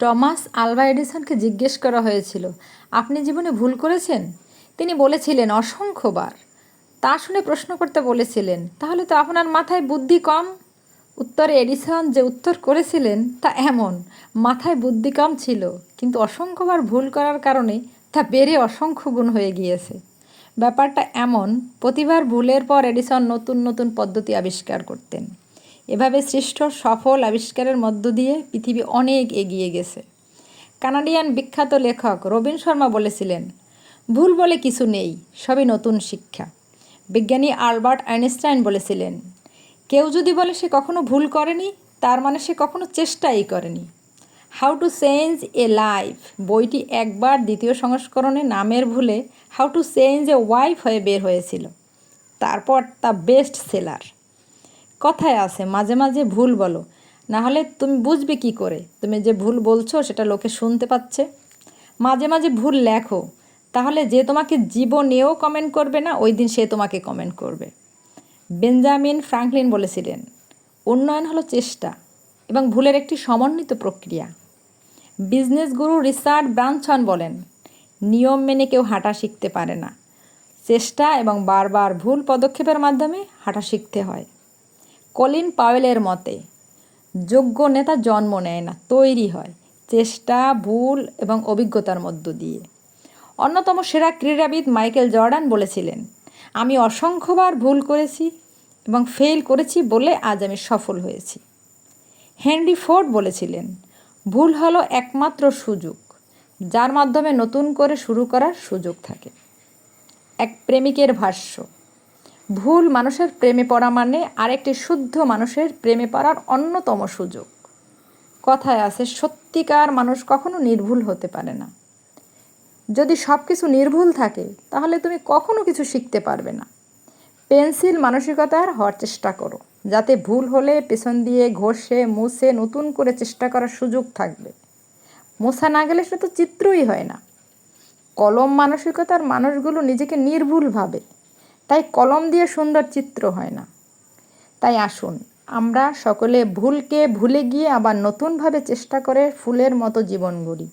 Thomas Alva এডিসনকে জিজ্ঞেস করা হয়েছিল, আপনি জীবনে ভুল করেছেন? তিনি বলেছিলেন, অসংখ্যবার। তা শুনে প্রশ্ন করতে বলেছিলেন, তাহলে তো আপনার মাথায় বুদ্ধি কম? উত্তরে এডিসন যে উত্তর করেছিলেন তা এমন, মাথায় বুদ্ধি কম ছিল, কিন্তু অসংখ্যবার ভুল করার কারণে তা বেড়ে অসংখ্য গুণ হয়ে গিয়েছে। ব্যাপারটা এমন, প্রতিবার ভুলের পর এডিসন নতুন নতুন পদ্ধতি আবিষ্কার করতেন। এভাবে সৃষ্ট সফল আবিষ্কারের মধ্য দিয়ে পৃথিবী অনেক এগিয়ে গেছে। কানাডিয়ান বিখ্যাত লেখক রবীন শর্মা বলেছিলেন, ভুল বলে কিছু নেই, সবই নতুন শিক্ষা। বিজ্ঞানী আলবার্ট আইনস্টাইন বলেছিলেন, কেউ যদি বলে সে কখনো ভুল করেনি, তার মানে সে কখনো চেষ্টাই করেনি। How to change a life বইটি একবার দ্বিতীয় সংস্করণে নামের ভুলে how to change a wife হয়ে বের হয়েছিল। তারপর তা বেস্ট সেলার। কথায় আছে, মাঝে মাঝে ভুল বলো। না হলে তুমি বুঝবে কি করে? তুমি যে ভুল বলছো, সেটা লোকে শুনতে পাচ্ছে। মাঝে মাঝে ভুল লেখো। তাহলে যে তোমাকে জীবনেও কমেন্ট করবে না, ওই দিন সে তোমাকে কমেন্ট করবে। বেঞ্জামিন ফ্রাঙ্কলিন বলেছিলেন, উন্নয়ন হলো চেষ্টা এবং ভুলের একটি সমন্বিত প্রক্রিয়া। বিজনেস গুরু রিচার্ড ব্রানসন বলেন, নিয়ম মেনে কেউ হাঁটা শিখতে পারে না। চেষ্টা এবং বারবার ভুল পদক্ষেপের মাধ্যমে হাঁটা শিখতে হয়। কলিন পাওয়েলের মতে, যোগ্য নেতা জন্ম নেয় না, তৈরি হয় চেষ্টা, ভুল এবং অভিজ্ঞতার মধ্য দিয়ে। অন্যতম সেরা ক্রীড়াবিদ মাইকেল জর্ডান বলেছিলেন, আমি অসংখ্যবার ভুল করেছি এবং ফেল করেছি বলে আজ আমি সফল হয়েছি। হেনরি ফোর্ড বলেছিলেন, ভুল হলো একমাত্র সুযোগ, যার মাধ্যমে নতুন করে শুরু করার সুযোগ থাকে। এক প্রেমিকের ভাষ্য ভুল মানুষের প্রেমে পড়া মানে আরেকটি শুদ্ধ মানুষের প্রেমে পড়ার অন্যতম সুযোগ। কথায় আছে, সত্যিকার মানুষ কখনো নির্ভুল হতে পারে না। যদি সব কিছু নির্ভুল থাকে, তাহলে তুমি কখনো কিছু শিখতে পারবে না। পেন্সিল মানসিকতার হওয়ার চেষ্টা করো, যাতে ভুল হলে পেছন দিয়ে ঘষে, মুছে, নতুন করে চেষ্টা করার সুযোগ থাকবে। মোছা না গেলে সেটা তো চিত্রই হয় না। কলম মানসিকতার মানুষগুলো নিজেকে নির্ভুল ভাবে। তাই কলম দিয়ে সুন্দর চিত্র হয় না। তাই আসুন, আমরা সকলে ভুলকে ভুলে গিয়ে আবার নতুনভাবে চেষ্টা করে ফুলের মতো জীবন গড়ি।